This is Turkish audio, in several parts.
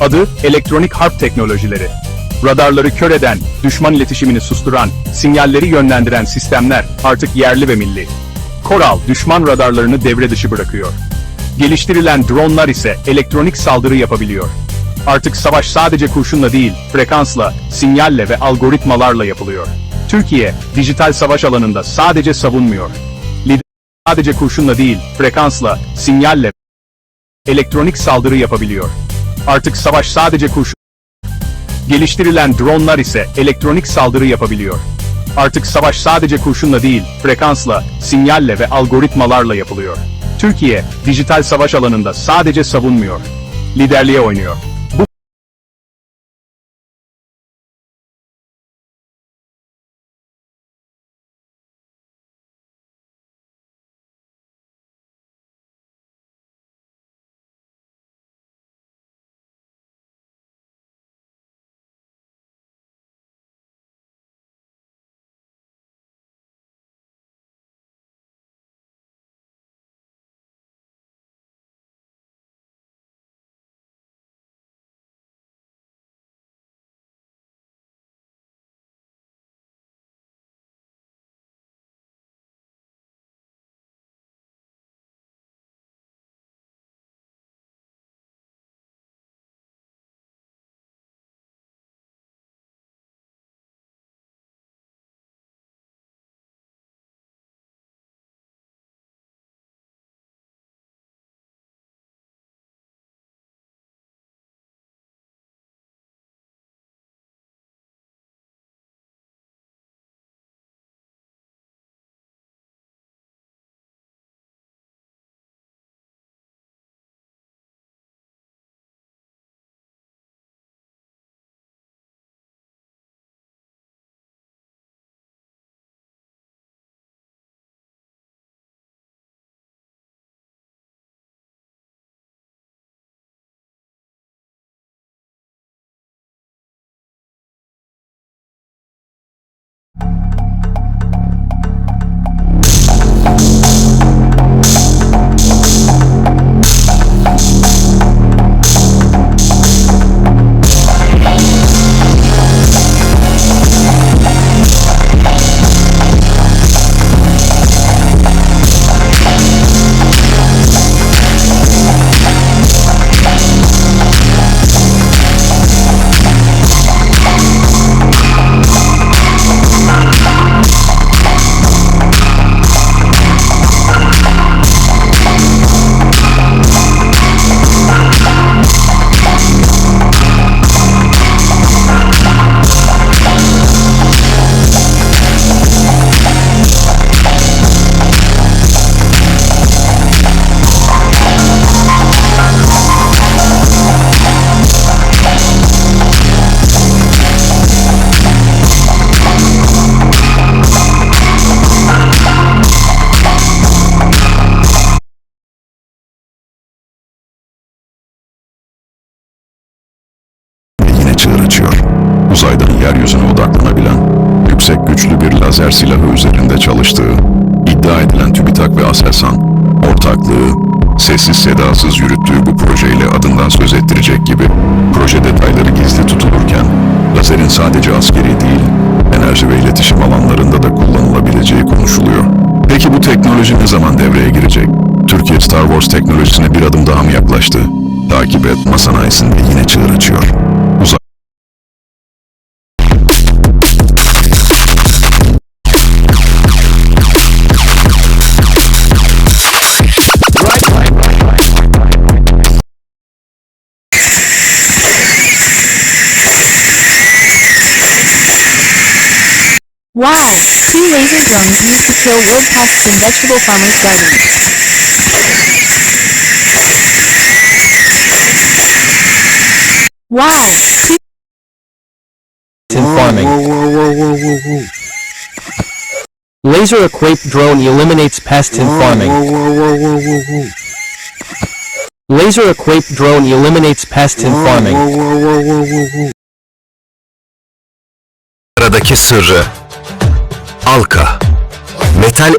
Adı elektronik harp teknolojileri. Radarları kör eden, düşman iletişimini susturan, sinyalleri yönlendiren sistemler artık yerli ve milli. Koral, düşman radarlarını devre dışı bırakıyor. Geliştirilen dronlar ise elektronik saldırı yapabiliyor. Artık savaş sadece kurşunla değil, frekansla, sinyalle ve algoritmalarla yapılıyor. Türkiye, dijital savaş alanında sadece savunmuyor. Lider sadece kurşunla değil, frekansla, sinyalle, elektronik saldırı yapabiliyor. Artık savaş sadece kurşun Geliştirilen dronlar ise elektronik saldırı yapabiliyor. Artık savaş sadece kurşunla değil, frekansla, sinyalle ve algoritmalarla yapılıyor. Türkiye, dijital savaş alanında sadece savunmuyor. Liderliğe oynuyor. Uzaydan yeryüzüne odaklanabilen, yüksek güçlü bir lazer silahı üzerinde çalıştığı, iddia edilen TÜBİTAK ve ASELSAN, ortaklığı, sessiz sedasız yürüttüğü bu projeyle adından söz ettirecek gibi, proje detayları gizli tutulurken, lazerin sadece askeri değil, enerji ve iletişim alanlarında da kullanılabileceği konuşuluyor. Peki bu teknoloji ne zaman devreye girecek? Türkiye Star Wars teknolojisine bir adım daha mı yaklaştı? Takip et, masanayisinde yine çığır açıyor. Wow! Two laser drones used to kill world pests in vegetable farmers' gardens. Wow! Two in farming. Laser equipped drone eliminates pests in farming. Laser equipped drone eliminates pests in farming. Aradaki sırrı. Alka. Metal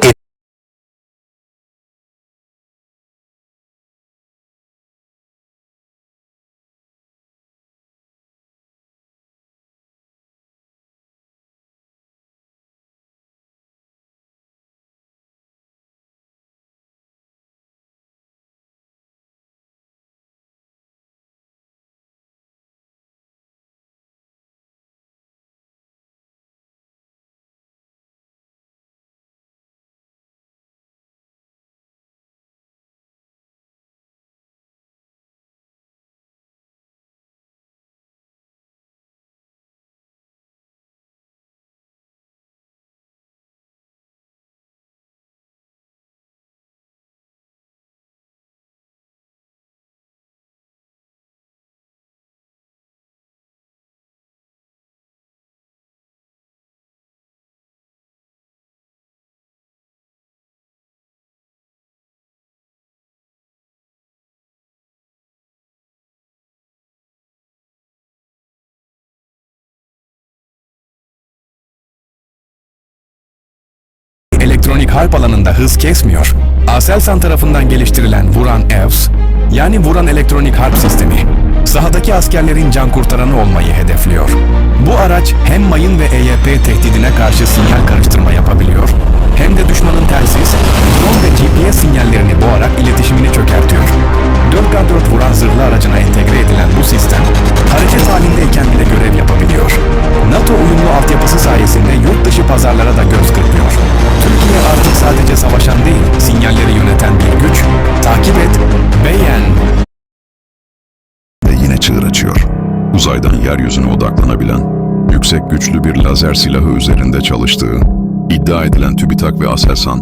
elektronik harp alanında hız kesmiyor. Aselsan tarafından geliştirilen Vuran EVS, yani Vuran Elektronik Harp Sistemi, sahadaki askerlerin can kurtaranı olmayı hedefliyor. Bu araç hem mayın ve EYP tehdidine karşı sinyal karıştırma yapabiliyor, hem de düşmanın telsiz, drone ve GPS sinyallerini boğarak iletişimini çökertiyor. 4x4 vuran zırhlı aracına entegre edilen çığır açıyor. Uzaydan yeryüzüne odaklanabilen, yüksek güçlü bir lazer silahı üzerinde çalıştığı, iddia edilen TÜBİTAK ve ASELSAN,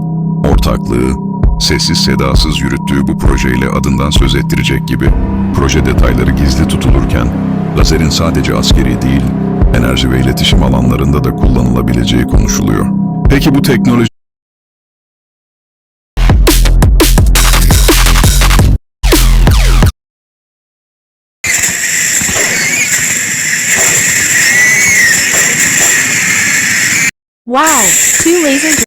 ortaklığı, sessiz sedasız yürüttüğü bu projeyle adından söz ettirecek gibi, proje detayları gizli tutulurken, lazerin sadece askeri değil, enerji ve iletişim alanlarında da kullanılabileceği konuşuluyor. Peki bu teknoloji Wow, two laser